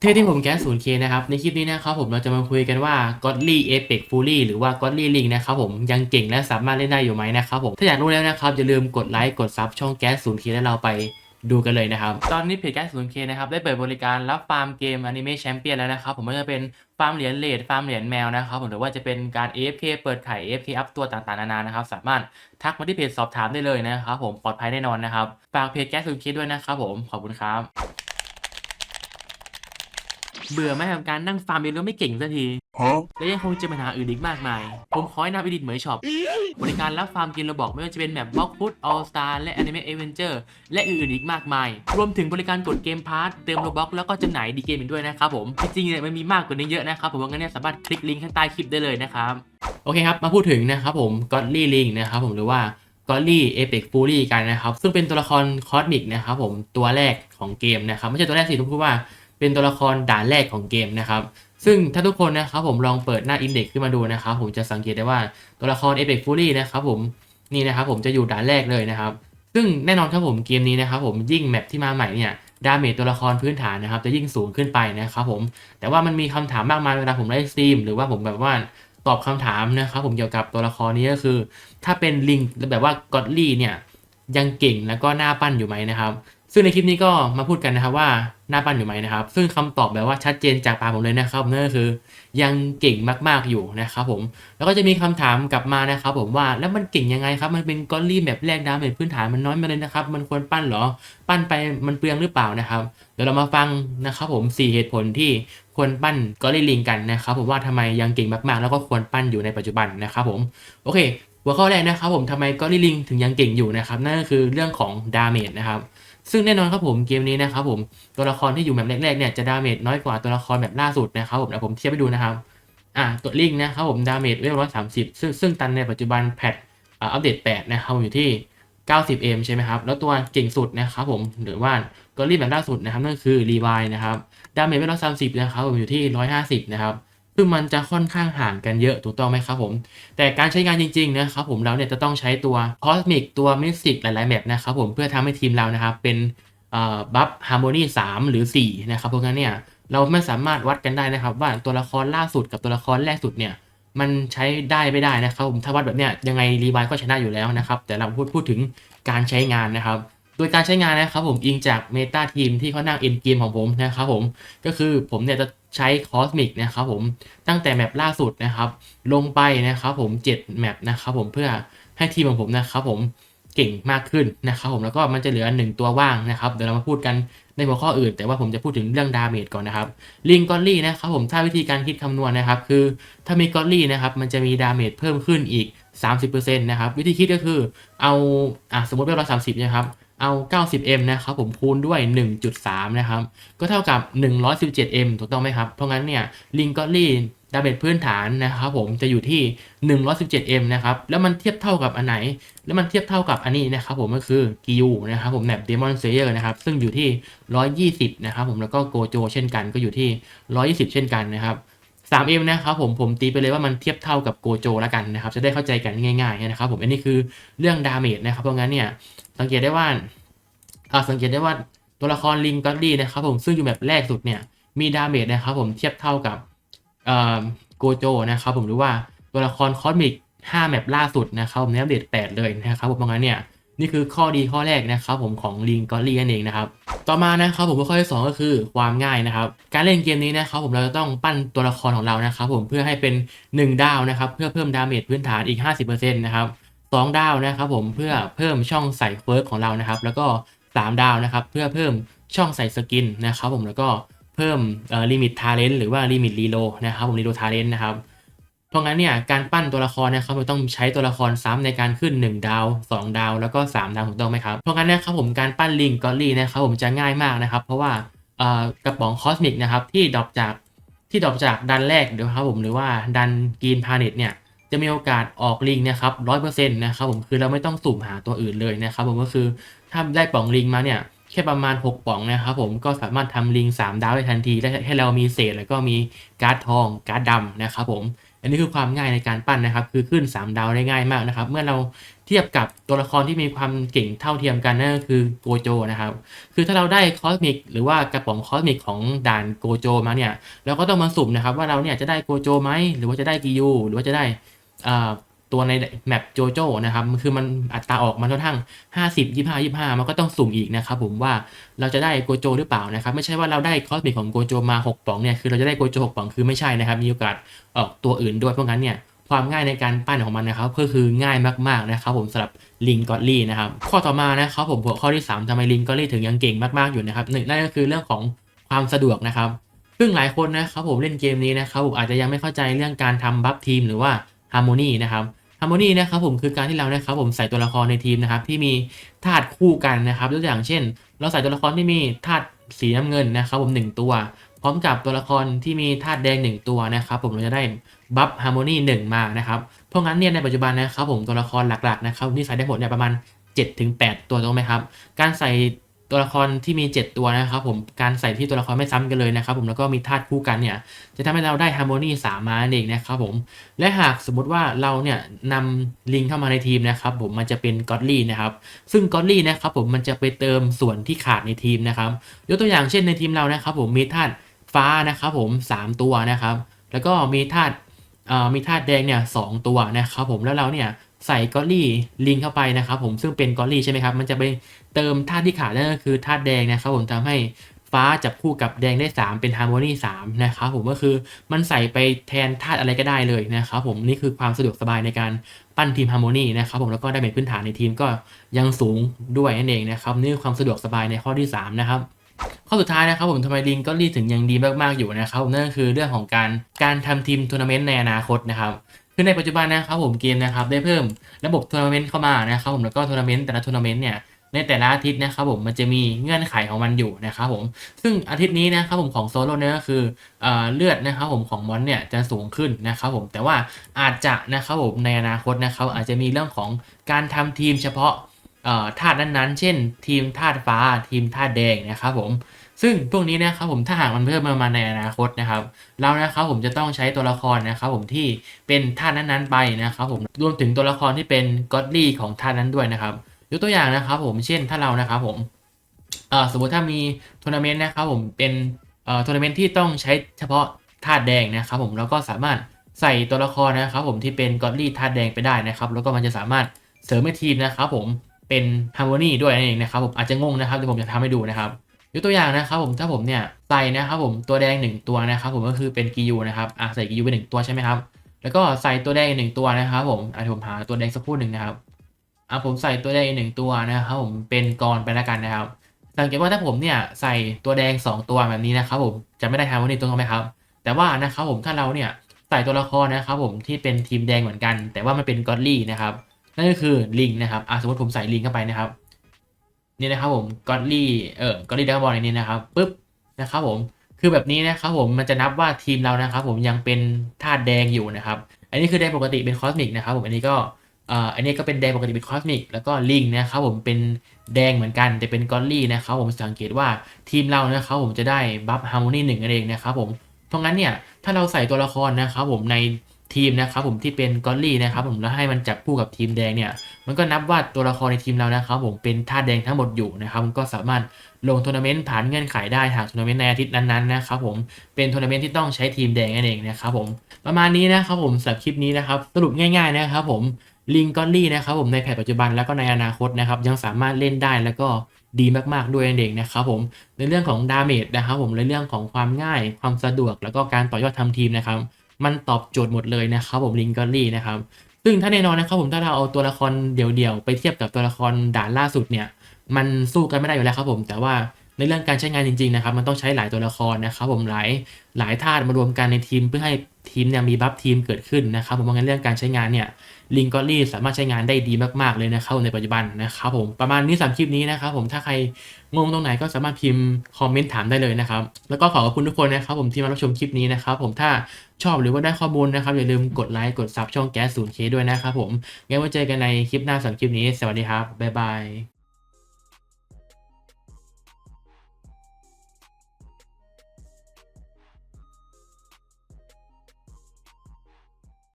เท่ที่ผมแก๊ส 0K นย์เคนะครับ ในคลิปนี้นะครับผมเราจะมาคุยกันว่า Godly Apex Fury หรือว่า Godly Link นะครับผมยังเก่งและสามารถเล่นได้อยู่ไหมนะครับผม ถ้าอยากรู้แล้วนะครับ อย่าลืมกดไลค์กดซับช่องแก๊ส 0K แล้วเราไปดูกันเลยนะครับ ตอนนี้เพจแก๊ส 0K นย์เคนะครับ ได้เปิดบริการรับฟาร์มเกม Anime Champion แล้วนะครับ ผมไม่ว่าจะเป็นฟาร์มเหรียญเลดฟาร์มเหรียญแมวนะครับผมหรือว่าจะเป็นการ AFK เปิดไข่ AFK อัพตัวต่างๆนานานะครับ สามารถทักมาที่เพจสอบถามได้เลยนะครับผมปลอดภัยแน่นอนนะครับฝากเพจแก๊ส 0K ด้วยนะครับผมขอบคุณครับ เบื่อไหมกับการนั่งฟาร์มเองแล้วไม่เก่งสักที Huh? และยังคงเจอปัญหาอื่นอีกมากมาย ผมขอแนะนำอีดิทเหมยช็อป บริการรับฟาร์มเกมระบอกไม่ว่าจะเป็นแบบบล็อกฟุตออลสตาร์และ Anime Adventure และอื่นๆอีกมากมาย รวมถึงบริการกดเกมพาร์ทเติมโลบ็อกแล้วก็จำหน่ายดีเกมอีกด้วยนะครับผม จริงๆเนี่ยมันมีมากกว่านี้เยอะนะครับผมว่างั้นเนี่ยสามารถคลิกลิงก์ข้างใต้คลิปได้เลยนะครับโอเคครับมาพูดถึงนะครับผม Godly Link นะครับผมหรือว่า Godly Apex Fury กันนะครับ ซึ่งเป็นตัวละครคอสมิกนะครับผมตัวแรกของเกมนะครับ ไม่ใช่ตัวแรกสิต้องพูดว่า เป็นตัวละครด่านแรกของเกมนะครับ ซึ่งถ้าทุกคนนะครับผมลองเปิดหน้าอินเด็กขึ้นมาดูนะครับผมจะสังเกตได้ว่าตัวละคร Apex Fury นะครับผมนี่นะครับผมจะอยู่ด่านแรกเลยนะครับ ซึ่งแน่นอนครับผมเกมนี้นะครับผมยิ่งแมปที่มาใหม่เนี่ยดาเมจตัวละครพื้นฐานนะครับจะยิ่งสูงขึ้นไปนะครับผมแต่ว่ามันมีคำถามมากมายเวลาผมไลฟ์สตรีมหรือว่าผมแบบว่าตอบคำถามนะครับผมเกี่ยวกับตัวละครนี้ก็คือ ถ้าเป็นลิงแบบว่ากอดลี่เนี่ยยังเก่งแล้วก็หน่าปั้นอยู่ไหมนะครับ ซึ่งในคลิปนี้ก็มาพูดกันนะครับว่าหน่าปั้นอยู่ไหมนะครับ ซึ่งคำตอบแบบว่าชัดเจนจากปากผมเลยนะครับนั่นก็คือยังเก่งมากๆอยู่นะครับผมแล้วก็จะมีคำถามกลับมานะครับ ผมว่าแล้วมันเก่งยังไงครับ มันเป็นกอลลี่แบบแรกดาเมจพื้นฐานมันน้อยมาเลยนะครับ มันควรปั้นหรอ ปั้นไปมันเปลืองหรือเปล่านะครับเดี๋ยวเรามาฟังนะครับผม4เหตุผลที่ควรปั้นกอลลี่ลิงกันนะครับผมว่าทำไมยังเก่งมากๆ แล้วก็ควรปั้นอยู่ในปัจจุบันนะครับผมโอเค หัวข้อแรกนะครับผมทำไมกอลลี่ลิงถึงยังเก่งอยู่นะครับนั่นก็คือเรื่องของดาเมจนะครับ ซึ่งแน่นอนครับผมเกมนี้นะครับผมตัวละครที่อยู่แบบแรกๆเนี่ยจะดาเมจน้อยกว่าตัวละครแบบล่าสุดนะครับผมเดี๋ยวผมเทียบให้ดูนะครับอ่าตัวลิงนะครับผมดาเมจเวลร้อยสามสิบซึ่งซึ่งตันในปัจจุบันแพทอัปเดต8นะครับผมอยู่ที่ 90M ใช่ไหมครับ แล้วตัวเก่งสุดนะครับผม หรือว่าก็รีบแบบล่าสุดนะครับ นั่นคือรีวายนะครับ ดาเมจเวลร้อยสามสิบนะครับผมอยู่ที่ 150 นะครับ ซึ่งมันจะค่อนข้างห่างกันเยอะถูกต้องไหมครับผม แต่การใช้งานจริงๆนะครับผมเราเนี่ยจะต้องใช้ตัวคอสมิกตัวมิสิกหลายๆแมปนะครับผมเพื่อทำให้ทีมเรานะครับเป็นบัฟฮาร์โมนีสามหรือ4นะครับเพราะงั้นเนี่ยเราไม่สามารถวัดกันได้นะครับ ว่าตัวละครล่าสุดกับตัวละครแรกสุดเนี่ยมันใช้ได้ไม่ได้นะครับผมถ้าวัดแบบเนี้ยยังไงรีวายก็ชนะอยู่แล้วนะครับแต่เราพูดพูดถึงการใช้งานนะครับโดยการใช้งานนะครับผมอิงจากเมตาทีมที่เขานั่งเอ็นเกมของผมนะครับผมก็คือผมเนี่ยจะ ใช้คอสมิกนะครับผมตั้งแต่แมปล่าสุดนะครับ ลงไปนะครับผม7แมปนะครับผมเพื่อให้ทีมของผมนะครับผมเก่งมากขึ้นนะครับผมแล้วก็มันจะเหลือ 1 ตัวว่างนะครับ เดี๋ยวเรามาพูดกันในหัวข้ออื่น แต่ว่าผมจะพูดถึงเรื่องดาเมจก่อนนะครับลิงกอลลี่นะครับผมถ้าวิธีการคิดคำนวณนะครับ คือถ้ามีกอลลี่นะครับมันจะมีดาเมจเพิ่มขึ้นอีก 30%นะครับวิธีคิดก็คือเอาอะสมมติเป็นร้อยสามสิบนะครับ เอา 90m นะครับผมคูณด้วย 1.3 นะครับ ก็เท่ากับ 117m ถูกต้องไหมครับ เพราะงั้นเนี่ยลิงกอลี่ดาเมจพื้นฐานนะครับผมจะอยู่ที่ 117m นะครับ แล้วมันเทียบเท่ากับอันไหน แล้วมันเทียบเท่ากับอันนี้นะครับผมก็คือกิยูนะครับผมแมปเดมอนเซเยอร์นะครับ ซึ่งอยู่ที่ 120 นะครับผมแล้วก็โกโจเช่นกันก็อยู่ที่ 120 เช่นกันนะครับ 3M นะครับผมผมตีไปเลยว่ามันเทียบเท่ากับโกโจแล้วกันนะครับ จะได้เข้าใจกันง่ายๆนะครับผมอันนี้คือเรื่องดาเมจนะครับเพราะงั้นเนี่ยสังเกตได้ว่าอ่าสังเกตได้ว่าตัวละครลิงก็ดีนะครับผมซึ่งอยู่แบบแรกสุดเนี่ยมีดาเมจนะครับผมเทียบเท่ากับเอ่อโกโจนะครับผมหรือว่าตัวละครคอสมิก5แมปล่าสุดนะครับผมในอัปเดต8เลยนะครับผมเพราะงั้นเนี่ย นี่คือข้อดีข้อแรกนะครับผมของลิงกอลี่นั่นเองนะครับต่อมานะครับผมข้อที่สองก็คือความง่ายนะครับ การเล่นเกมนี้นะครับผมเราจะต้องปั้นตัวละครของเรานะครับผมเพื่อให้เป็น 1 ดาวนะครับเพื่อเพิ่มดาเมจพื้นฐานอีก 50%นะครับสองดาวนะครับผมเพื่อเพิ่มช่องใส่เฟิร์สของเรานะครับ แล้วก็3ดาวนะครับเพื่อเพิ่มช่องใส่สกินนะครับผมแล้วก็เพิ่มลิมิตทาเลนต์หรือว่าลิมิตรีโลนะครับผมรีโลทาเลนต์นะครับ ราะงั้นเนี่ยการปั้นตัวละครนะครับเราต้องใช้ตัวละครซ้ำในการขึ้น 1 ดาว 2 ดาว แล้วก็ 3 ดาวถูกต้องไหมครับเพราะงั้นนะครับผมการปั้นลิงกอลลี่นะครับผมจะง่ายมากนะครับ เพราะว่ากระป๋องคอสมิกนะครับที่ดรอปจากที่ดรอปจากดันแรกเดี๋ยวครับผมหรือว่าดันกรีนพาเน็ตเนี่ยจะมีโอกาสออกลิงนะครับร้อยเปอร์เซ็นต์นะครับผมคือเราไม่ต้องสุ่มหาตัวอื่นเลยนะครับผมก็คือถ้าได้ป่องลิงมาเนี่ยแค่ประมาณ 6ป่องนะครับผมก็สามารถทำลิง 3 ดาวได้ทันทีและให้เรามีเศษแล้วก็มีการ์ดทองการ์ดดำนะครับผม อันนี้คือความง่ายในการปั้นนะครับ คือขึ้น 3 ดาวได้ง่ายมากนะครับ เมื่อเราเทียบกับตัวละครที่มีความเก่งเท่าเทียมกันนั่นก็คือโกโจนะครับ คือถ้าเราได้คอสมิกหรือว่ากระป๋องคอสมิกของด่านโกโจมาเนี่ยเราก็ต้องมาสุ่มนะครับว่าเราเนี่ยจะได้โกโจไหมหรือว่าจะได้กิยูหรือว่าจะได้อ่า ตัวในแมปโจโจนะครับคือมันอัตราออกมันค่อนข้าง 50 25 25 มันก็ต้องสุ่มอีกนะครับผมว่าเราจะได้โกโจหรือเปล่านะครับ ไม่ใช่ว่าเราได้คอสมิกของโกโจมา6ป่องเนี่ยคือเราจะได้โกโจ6ป่องคือไม่ใช่นะครับ มีโอกาสออกตัวอื่นด้วยเพราะงั้นเนี่ยความง่ายในการปั้นของมันนะครับก็คือง่ายมากๆนะครับผมสำหรับลิงกอตลี่นะครับข้อต่อมานะครับผมหัวข้อที่ 3ทำไมลิงกอตลี่ถึงยังเก่งมากๆอยู่นะครับหนึ่งนั่นก็คือเรื่องของความสะดวกนะครับซึ่งหลายคนนะครับผมเล่นเกมนี้นะครับผมอาจจะยังไม่เข้าใจเรื่องการทำบัฟทีมหรือว่า ฮาร์โมนีนะครับฮาร์โมนีนะครับผมคือการที่เรานะครับผมใส่ตัวละครในทีมนะครับที่มีธาตุคู่กันนะครับยกตัวอย่างเช่น เราใส่ตัวละครที่มีธาตุสีน้ำเงินนะครับผมหนึ่งตัว พร้อมกับตัวละครที่มีธาตุแดงหนึ่งตัวนะครับผมเราจะได้บัฟฮาร์โมนีหนึ่งมานะครับเพราะงั้นเนี่ยในปัจจุบันนะครับผมตัวละครหลักๆนะครับที่ใส่ได้หมดเนี่ยประมาณ7-8 ตัวถูกไหมครับ การใส่ ตัวละครที่มี 7 ตัวนะครับผมการใส่ที่ตัวละครไม่ซ้ำกันเลยนะครับผมแล้วก็มีธาตุคู่กันเนี่ยจะทำให้เราได้ฮาร์โมนีสามมาเองนะครับผมและหากสมมุติว่าเราเนี่ยนำลิงเข้ามาในทีมนะครับผมมันจะเป็นก็อดลี่นะครับซึ่งก็อดลี่นะครับผมมันจะไปเติมส่วนที่ขาดในทีมนะครับยกตัวอย่างเช่นในทีมเรานะครับผมมีธาตุฟ้านะครับผม 3 ตัวนะครับ แล้วก็มีธาตุเอ่อมีธาตุแดงเนี่ยสองตัวนะครับผมแล้วเราเนี่ย ใส่กอลี่ลิงเข้าไปนะครับผมซึ่งเป็นกอลี่ใช่ไหมครับ มันจะไปเติมธาตุที่ขาดนั่นก็คือธาตุแดงนะครับผมทำให้ฟ้าจับคู่กับแดงได้ 3 เป็นฮาร์โมนี3นะครับผมก็คือมันใส่ไปแทนธาตุอะไรก็ได้เลยนะครับผมนี่คือความสะดวกสบายในการปั้นทีมฮาร์โมนีนะครับผมแล้วก็ได้เป็นพื้นฐานในทีมก็ยังสูงด้วยนั่นเองนะครับนี่คือความสะดวกสบายในข้อที่ 3 นะครับข้อสุดท้ายนะครับผมทำไมลิงก็รีถึงยังดีมากๆอยู่นะครับนั่นคือเรื่องของการการทำทีมทัวร์นาเมนต์ในอนาคตนะครับ คือในปัจจุบันนะครับผมเกมนะครับได้เพิ่มระบบทัวร์นาเมนต์เข้ามานะครับผมแล้วก็ทัวร์นาเมนต์แต่ละทัวร์นาเมนต์เนี่ยในแต่ละอาทิตย์นะครับผมมันจะมีเงื่อนไขของมันอยู่นะครับผมซึ่งอาทิตย์นี้นะครับผมของโซโล่เนี่ยก็คือเอเลือดนะครับผมของมอนเนี่ยจะสูงขึ้นนะครับผมแต่ว่าอาจจะนะครับผมในอนาคตนะครับอาจจะมีเรื่องของการทำทีมเฉพาะธาตุนั้นๆ เช่น ทีมธาตุฟ้าทีมธาตุแดงนะครับผม ซึ่งพวกนี้นะครับผมถ้าหากมันเพิ่มมาในอนาคตนะครับ เรานะครับผมจะต้องใช้ตัวละครนะครับผมที่เป็นท่านั้นๆไปนะครับผมรวมถึงตัวละครที่เป็นก็อดลี่ของท่านั้นด้วยนะครับยกตัวอย่างนะครับผมเช่นถ้าเรานะครับผมสมมติถ้ามีทัวร์นาเมนต์นะครับผมเป็นทัวร์นาเมนต์ที่ต้องใช้เฉพาะธาตุแดงนะครับผมแล้วก็สามารถใส่ตัวละครนะครับผมที่เป็นก็อดลี่ธาตุแดงไปได้นะครับ แล้วก็มันจะสามารถเสริมให้ทีมนะครับผมเป็นฮาร์โมนีด้วยนั่นเองนะครับผมอาจจะงงนะครับเดี๋ยวผมจะทำให้ดูนะครับ ยกตัวอย่างนะครับผมถ้าผมเนี่ยใส่นะครับผมตัวแดงหนึ่งตัวนะครับผมก็คือเป็นกิยูนะครับอะใส่กิยูไปหนึ่งตัวใช่ไหมครับแล้วก็ใส่ตัวแดงอีกหนึ่งตัวนะครับผมอะเดี๋ยวผมหาตัวแดงสักคู่หนึ่งนะครับอะผมใส่ตัวแดงอีกหนึ่งตัวนะครับผมเป็นกรไปแล้วกันนะครับสังเกตว่าถ้าผมเนี่ยใส่ตัวแดง 2 ตัวแบบนี้นะครับผมจะไม่ได้ทำวันนี้ตรงไหมครับ แต่ว่านะครับผมถ้าเราเนี่ยใส่ตัวละครนะครับผมที่เป็นทีมแดงเหมือนกัน แต่ว่ามันเป็นกอดลี่นะครับนั่นก็คือลิงนะครับอะสมมติผมใส่ลิงเข้าไปนะครับ นี่นะครับผมก็อดลี่เออก็อดลี่ดักบอลในนี้นะครับปุ๊บนะครับผมคือแบบนี้นะครับผมมันจะนับว่าทีมเรานะครับ ผมยังเป็นธาตุแดงอยู่นะครับ อันนี้คือแดงปกติเป็นคอสมิกนะครับผมอันนี้ก็เอ่ออันนี้ก็เป็นแดงปกติเป็นคอสมิกแล้วก็ลิงนะครับผมเป็นแดงเหมือนกันแต่เป็นกอดลี่นะครับผมสังเกตว่าทีมเรานะครับผมจะได้บัฟฮาร์โมนีหนึ่งนั่นเองนะครับผมเพราะงั้นเนี่ยถ้าเราใส่ตัวละครนะครับผมใน ทีมนะครับผมที่เป็นกอดลี่นะครับผมแล้วให้มันจับคู่กับทีมแดงเนี่ยมันก็นับว่าตัวละครในทีมเรานะครับผมเป็นธาแดงทั้งหมดอยู่นะครับมันก็สามารถลงทัวร์นาเมนต์ผ่านเงื่อนไขได้หากทัวร์นาเมนต์ในอาทิตย์นั้นๆนะครับผมเป็นทัวร์นาเมนต์ที่ต้องใช้ทีมแดงนั่นเองนะครับผมประมาณนี้นะครับผมสำหรับคลิปนี้นะครับสรุปง่ายๆนะครับผมลิงกอลลี่นะครับผมในแพทปัจจุบันแล้วก็ในอนาคตนะครับยังสามารถเล่นได้แล้วก็ดีมากๆด้วยนั่นเองนะครับผมในเรื่องของดาเมจนะครับผมในเรื่องของความง่ายความสะดวกแล้วก็การต่อยอดทำทีมนะครับ มันตอบโจทย์หมดเลยนะครับผมลิงกอรี่นะครับซึ่งถ้าแน่นอนนะครับผมถ้าเราเอาตัวละครเดี่ยวๆไปเทียบกับตัวละครด่านล่าสุดเนี่ยมันสู้กันไม่ได้อยู่แล้วครับผมแต่ว่า ในเรื่องการใช้งานจริงๆนะครับมันต้องใช้หลายตัวละครนะครับผมหลายหลายธาตุมารวมกันในทีม เพื่อให้ทีมเนี่ยมีบัฟทีมเกิดขึ้นนะครับผมเพราะงั้นเรื่องการใช้งานเนี่ยลิงกอรี่สามารถใช้งานได้ดีมากๆเลยนะครับในปัจจุบันนะครับผมประมาณนี้สามคลิปนี้นะครับผมถ้าใครงงตรงไหนก็สามารถพิมพ์คอมเมนต์ถามได้เลยนะครับแล้วก็ขอขอบคุณทุกคนนะครับผมที่มารับชมคลิปนี้นะครับผมถ้าชอบหรือว่าได้ข้อมูลนะครับอย่าลืมกดไลค์กดซับช่องแก๊สศูนย์เคด้วยนะครับผมงั้นไว้เจอกันในคลิปหน้าสำหรับคลิปนี้ สวัสดีครับบ๊ายบาย